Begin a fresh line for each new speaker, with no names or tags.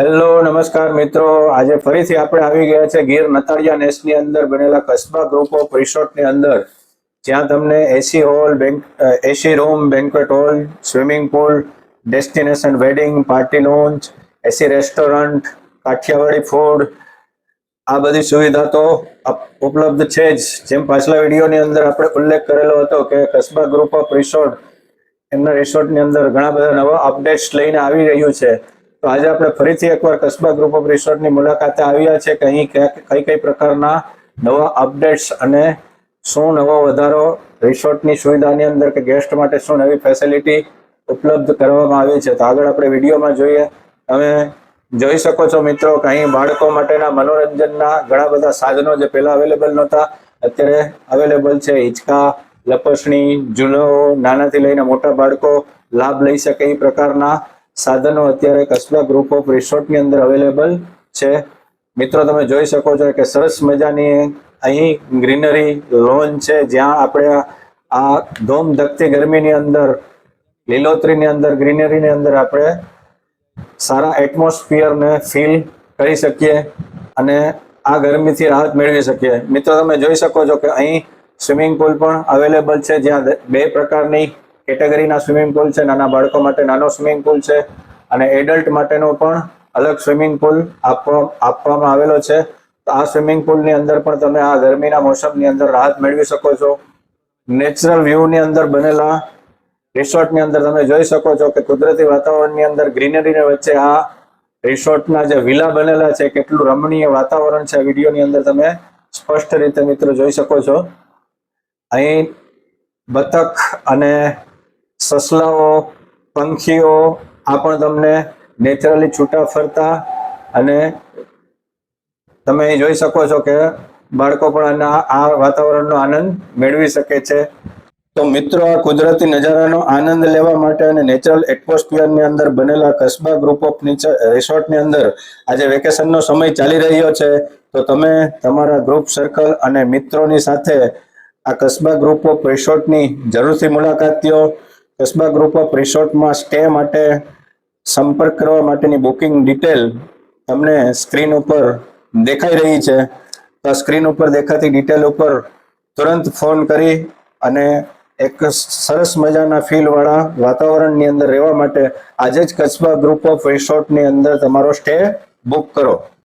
Hello, નમસ્કાર મિત્રો. આજે ફરીથી આપણે આવી ગયા છે ગીર નતાળિયા નેસની અંદર બનેલા કસ્બા ગ્રુપ ઓફ રિસોર્ટની અંદર. જ્યાં તમને AC hall, bank AC room, banquet hall, swimming pool, destination wedding, party launch, AC restaurant, Kathiyawadi food, આ બધી સુવિધા તો ઉપલબ્ધ છે જ. જેમ પાછલા વિડીયોની અંદર આપણે ઉલ્લેખ કરેલો હતો કે કસ્બા ગ્રુપ ઓફ રિસોર્ટ એમના રિસોર્ટની અંદર ઘણા બધા નવા અપડેટ્સ લઈને આવી રહ્યું છે. તો આજે આપણે ફરીથી એકવાર કસ્બા ગ્રુપ ઓફ રિસોર્ટની મુલાકાતે આવ્યા છે. કે અહીં કઈ કઈ પ્રકારના નવા અપડેટ્સ અને શું નવો વધારો, રિસોર્ટની સુવિધાની અંદર કે ગેસ્ટ માટે શું નવી ફેસિલિટી ઉપલબ્ધ કરવામાં આવી છે. તો આગળ આપણે વિડીયોમાં જોઈએ. તમે જોઈ શકો છો મિત્રો કે અહીં બાળકો માટેના મનોરંજનના ઘણા બધા સાધનો જે પહેલા અવેલેબલ નહોતા, અત્યારે અવેલેબલ છે. હિંચકા, લપસણી ઝૂલાઓ નાનાથી લઈને મોટા બાળકો લાભ લઈ શકે એ પ્રકારના સાધનો અત્યારે કસ્બા ગ્રુપ ઓફ રિસોર્ટની અંદર અવેલેબલ છે. મિત્રો, તમે જોઈ શકો છો કે સરસ મજાની અહીં ગ્રીનરી લોન છે. જ્યાં આપણે આ ધોમધકતી ગરમીની અંદર, લીલોતરીની અંદર ગ્રીનરીની અંદર આપણે સારા એટમોસ્ફિયરને ફીલ કરી શકીએ અને આ ગરમીથી રાહત મેળવી શકીએ. મિત્રો, તમે જોઈ શકો છો કે અહીં સ્વિમિંગ પુલ પણ અવેલેબલ છે. જ્યાં બે પ્રકારની કેટેગરીના સ્વિમિંગ પુલ છે, નાના બાળકો માટે નાનો સ્વિમિંગ પુલ છે અને એડલ્ટ માટેનો પણ અલગ સ્વિમિંગ પુલ આપવા, આપવામાં આવેલો છે. તો આ સ્વિમિંગ પુલની અંદર પણ તમે આ ગરમીના મોસમની અંદર રાહત મેળવી શકો છો. નેચરલ વ્યૂની અંદર બનેલા રિસોર્ટની અંદર તમે જોઈ શકો છો કે કુદરતી વાતાવરણની અંદર ગ્રીનરીને વચ્ચે આ રિસોર્ટના જે વિલા બનેલા છે, કેટલું રમણીય વાતાવરણ છે વિડીયોની અંદર તમે સ્પષ્ટ રીતે મિત્રો જોઈ શકો છો. અહીં બતક અને સસલાઓ, પંખીઓ, આ પણ તમને નેચરલી છૂટા ફરતા અને તમે જોઈ શકો છો કે બાળકો પણ આ વાતાવરણનો આનંદ મેળવી શકે છે. તો મિત્રો, આ કુદરતી નજારાનો આનંદ લેવા માટે અને નેચરલ એટમોસ્ફિયરની અંદર બનેલા કસ્બા ગ્રુપ ઓફ રિસોર્ટની અંદર આજે વેકેશનનો સમય ચાલી રહ્યો છે. તો તમે તમારા ગ્રુપ સર્કલ અને મિત્રોની સાથે આ કસ્બા ગ્રુપ ઓફ રિસોર્ટની જરૂરથી મુલાકાત લ્યો. કસ્બા ગ્રુપ ઓફ રિસોર્ટમાં સ્ટે માટે સંપર્ક કરવા માટેની બુકિંગ ડિટેલ તમને સ્ક્રીન ઉપર દેખાઈ રહી છે. તો સ્ક્રીન ઉપર દેખાતી ડિટેલ ઉપર તુરંત ફોન કરી અને એક સરસ મજાના ફીલવાળા વાતાવરણની અંદર રહેવા માટે આજે જ કચ્છબા ગ્રુપ ઓફ રિસોર્ટની અંદર તમારો સ્ટે બુક કરો.